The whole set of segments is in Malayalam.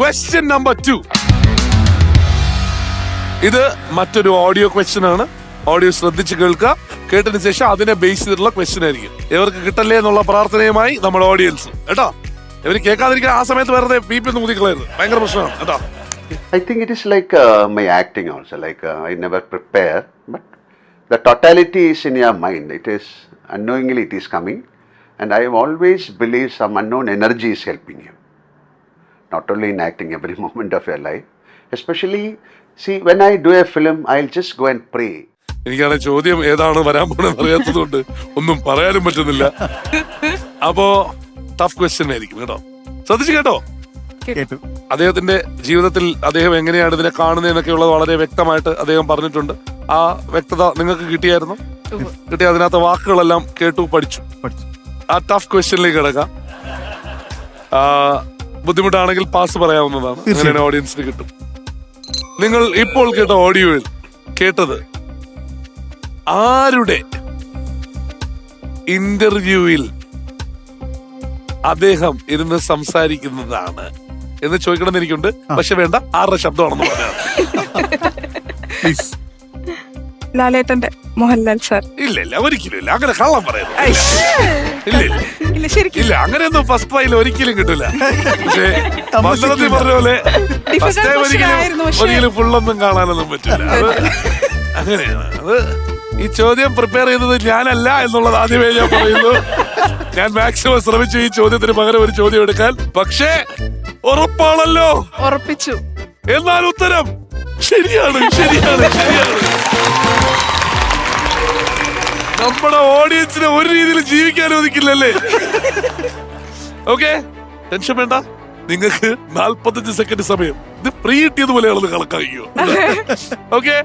ക്വസ്റ്റ്യൻ നമ്പർ ടു ഇത് മറ്റൊരു ഓഡിയോ ക്വസ്റ്റ്യൻ ആണ്. ഓഡിയോ ശ്രദ്ധിച്ച് കേൾക്കുക കേട്ടതിന് ശേഷം അതിനെ ബേസ് ചെയ്തിട്ടുള്ള ക്വസ്റ്റ്യൻ ആയിരിക്കും. ഇവർക്ക് കിട്ടല്ലേ എന്നുള്ള പ്രാർത്ഥനയുമായി നമ്മുടെ ഓഡിയൻസ് കേട്ടോ? ഇവർ കേൾക്കാതിരിക്കാൻ ആ സമയത്ത് വെറുതെ പി പി ഒന്ന് മുതിക്കളായിരുന്നു ഭയങ്കര പ്രശ്നമാണ്. കേട്ടോ? I think it is like uh, my acting also. Like uh, I never prepare, but the totality is in your mind. It is unknowingly it is coming, and I always believe some unknown energy is helping you. Not only in acting, every moment of your life. Especially, see, when I do a film, I'll just go and pray. എനിക്കാണ് ചോദ്യം ഏതാണ് വരാൻ പോണെന്ന് അറിയാത്തതുകൊണ്ട് ഒന്നും പറയാനും പറ്റുന്നില്ല. അപ്പോ ടഫ് ക്വസ്റ്റ്യൻ ആയിരിക്കും കേട്ടോ. ശ്രദ്ധിച്ചു കേട്ടോ? കേട്ടു. അദ്ദേഹത്തിന്റെ ജീവിതത്തിൽ അദ്ദേഹം എങ്ങനെയാണ് ഇതിനെ കാണുന്നതെന്നൊക്കെ ഉള്ളത് വളരെ വ്യക്തമായിട്ട് അദ്ദേഹം പറഞ്ഞിട്ടുണ്ട്. ആ വ്യക്തത നിങ്ങൾക്ക് കിട്ടിയായിരുന്നു? കിട്ടിയ അതിനകത്ത് വാക്കുകളെല്ലാം കേട്ടു പഠിച്ചു. ആ ടഫ് ക്വസ്റ്റ്യനിലേക്ക് കിടക്കാം. ബുദ്ധിമുട്ടാണെങ്കിൽ പാസ് പറയാവുന്നതാണ്. അങ്ങനെ ഓഡിയൻസിന് കിട്ടും. നിങ്ങൾ ഇപ്പോൾ കേട്ട ഓഡിയോയിൽ കേട്ടത് ആരുടെ ഇന്റർവ്യൂവിൽ അദ്ദേഹം ഇരുന്ന് സംസാരിക്കുന്നതാണ് എന്ന് ചോദിക്കണം എനിക്കുണ്ട്. പക്ഷെ വേണ്ട ആരുടെ ശബ്ദമാണെന്ന് പറഞ്ഞാൽ ലാലേട്ടന്റെ മോഹൻലാൽ സാർ. ഇല്ല ഇല്ല ഒരിക്കലും ഇല്ല. അങ്ങനെ കള്ളം പറയുന്നു ഇല്ല ഇല്ല. ഇല്ല ശരിക്കും. ഇല്ല അങ്ങനെയൊന്നും ഫസ്റ്റ് ട്രൈയിൽ ഒരിക്കലും കിട്ടില്ല പക്ഷേ മത്സരത്തിൽ പറഞ്ഞ പോലെ ഫസ്റ്റ് ടൈം ഒരിക്കലും ഒരിക്കലും ഫുള്ളൊന്നും കാണാനൊന്നും പറ്റില്ല. അത് അങ്ങനെയാണ്. അത് ഈ ചോദ്യം പ്രിപ്പയർ ചെയ്തത് ഞാനല്ല എന്നുള്ളത് ആദ്യമേ ഞാൻ പറയുന്നു. ഞാൻ മാക്സിമം ശ്രമിച്ചു ഈ ചോദ്യത്തിന് പകരം ഒരു ചോദ്യം എടുക്കാൻ. പക്ഷേ ഉറപ്പാണല്ലോ. ഉറപ്പിച്ചു. എന്നാൽ ഉത്തരം ശരിയാണ് ശരിയാണ് ശരിയാണ്. നമ്മുടെ ഓഡിയൻസിനെ ഒരു രീതിയിൽ ജീവിക്കാൻ അനുവദിക്കില്ലല്ലേ? ഓക്കെ ടെൻഷൻ വേണ്ട. നിങ്ങൾക്ക് നാൽപ്പത്തഞ്ച് സെക്കൻഡ് സമയം. ഇത് ഫ്രീ കിട്ടിയതുപോലെയാണെന്ന് കണക്കാക്കിയോ ഓക്കെ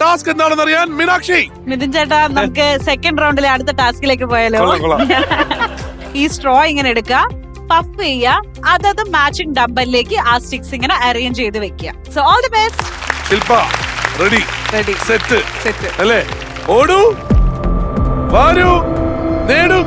ടാസ്ക് എന്താണെന്ന് അറിയാൻ മീനാക്ഷി. മിഥുൻ ചേട്ടാ നമുക്ക് സെക്കൻഡ് റൗണ്ടിലെ അടുത്ത ടാസ്കിലേക്ക് പോയാലോ. ഈ സ്ട്രോ ഇങ്ങനെ എടുക്കുക പഫ് ചെയ്യുക അതത് മാച്ചിങ് ഡബ്ബലിലേക്ക് ആ സ്റ്റിക്സ് ഇങ്ങനെ അറേഞ്ച് ചെയ്ത് വെക്കുക. So all the best Shilpa ready ready set set അല്ലേ? ഓടൂ. വാരൂ നേടൂ.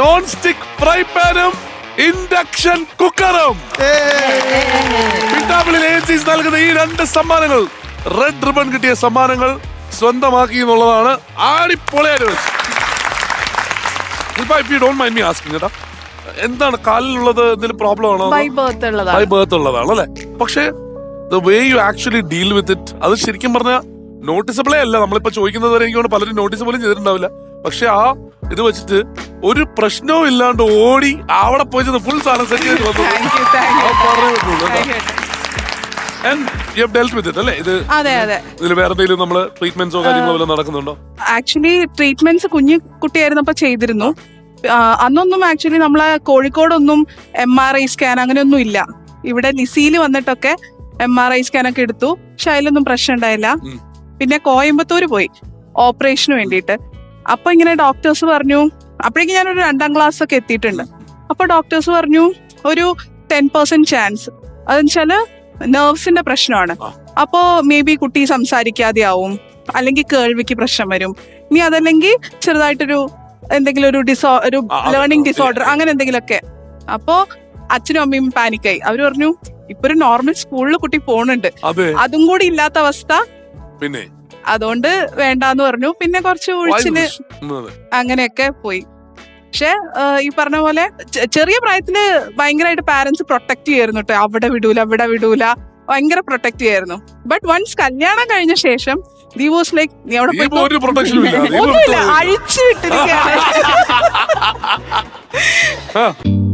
നോൺ സ്റ്റിക് ഫ്രൈ പാനും ഇൻഡക്ഷൻ കുക്കറും പിട്ടാപ്പിളിൽ ഏജൻസീസ് നൽകുന്ന ഈ രണ്ട് സമ്മാനങ്ങൾ റെഡ് റിബൺ കിട്ടിയ സമ്മാനങ്ങൾ സ്വന്തമാക്കി എന്നുള്ളതാണ് ആടിപ്പൊളിയായിട്ട് if you don't mind me asking കേട്ടോ എന്താണ് കാലിലുള്ളത് എന്തെങ്കിലും പ്രോബ്ലം ആണോ? ബൈ ബർത്ത് ബൈ ഉള്ളതാണ് ബർത്ത് ഉള്ളതാണ് അല്ലെ? പക്ഷേ the way you actually deal with it അത് ശരിക്കും പറഞ്ഞ നോട്ടീസബിളേ അല്ല. നമ്മളിപ്പോ ചോദിക്കുന്നത് വരെ എനിക്ക് പലരും നോട്ടീസ് പോലും ചെയ്തിട്ടുണ്ടാവില്ല. പക്ഷെ ആ ഇത് വെച്ചിട്ട് ഒരു പ്രശ്നവും ഇല്ലാണ്ട് ഓടി അവിടെ പോയി ഫുൾ സാധനം സെറ്റ് ചെയ്ത് വന്നു. ആക്ച്വലി ട്രീറ്റ്മെന്റ്സ് കുഞ്ഞു കുട്ടിയായിരുന്നപ്പോ ചെയ്തിരുന്നു. അന്നൊന്നും ആക്ച്വലി നമ്മളെ കോഴിക്കോടൊന്നും എം ആർ ഐ സ്കാൻ അങ്ങനെയൊന്നും ഇല്ല. ഇവിടെ ലിസിയിൽ വന്നിട്ടൊക്കെ എം ആർ ഐ സ്കാൻ ഒക്കെ എടുത്തു. പക്ഷെ അതിലൊന്നും പ്രശ്നം ഉണ്ടായില്ല. പിന്നെ കോയമ്പത്തൂർ പോയി. ഓപ്പറേഷന് വേണ്ടിയിട്ട്. അപ്പൊ ഇങ്ങനെ ഡോക്ടേഴ്സ് പറഞ്ഞു അപ്പോഴേക്കും ഞാനൊരു രണ്ടാം ക്ലാസ് ഒക്കെ എത്തിയിട്ടുണ്ട്. അപ്പൊ ഡോക്ടേഴ്സ് പറഞ്ഞു ഒരു ടെൻ പെർസെന്റ് ചാൻസ് അതെന്നുവെച്ചാൽ നെർവ്സിന്റെ പ്രശ്നമാണ്. അപ്പോ മേ ബി കുട്ടി സംസാരിക്കാതെ ആവും അല്ലെങ്കിൽ കേൾവിക്ക് പ്രശ്നം വരും. ഇനി അതല്ലെങ്കിൽ ചെറുതായിട്ടൊരു എന്തെങ്കിലും ഒരു ഡിസോ ഒരു ലേണിംഗ് ഡിസോർഡർ അങ്ങനെ എന്തെങ്കിലുമൊക്കെ. അപ്പോ അച്ഛനും അമ്മയും പാനിക്കായി അവർ പറഞ്ഞു ഇപ്പൊ ഒരു നോർമൽ സ്കൂളിൽ കുട്ടി പോണുണ്ട്. അതെ. അതും കൂടി ഇല്ലാത്ത അവസ്ഥ. പിന്നെ? അതുകൊണ്ട് വേണ്ടാന്ന് പറഞ്ഞു. പിന്നെ കുറച്ച് ഒഴിച്ചിന് അങ്ങനെയൊക്കെ പോയി. പക്ഷെ ഈ പറഞ്ഞ പോലെ ചെറിയ പ്രായത്തിൽ ഭയങ്കരമായിട്ട് പാരന്റ്സ് പ്രൊട്ടക്ട് ചെയ്യായിരുന്നു കേട്ടോ അവിടെ വിടൂല അവിടെ വിടൂല. ഭയങ്കര പ്രൊട്ടക്ട് ചെയ്യായിരുന്നു. ബട്ട് വൺസ് കല്യാണം കഴിഞ്ഞ ശേഷം ദി വാസ് ലൈക്ക് നീ അവിടെ ഒന്നുമില്ല. അഴിച്ചു വിട്ടിരിക്കുകയാണ്.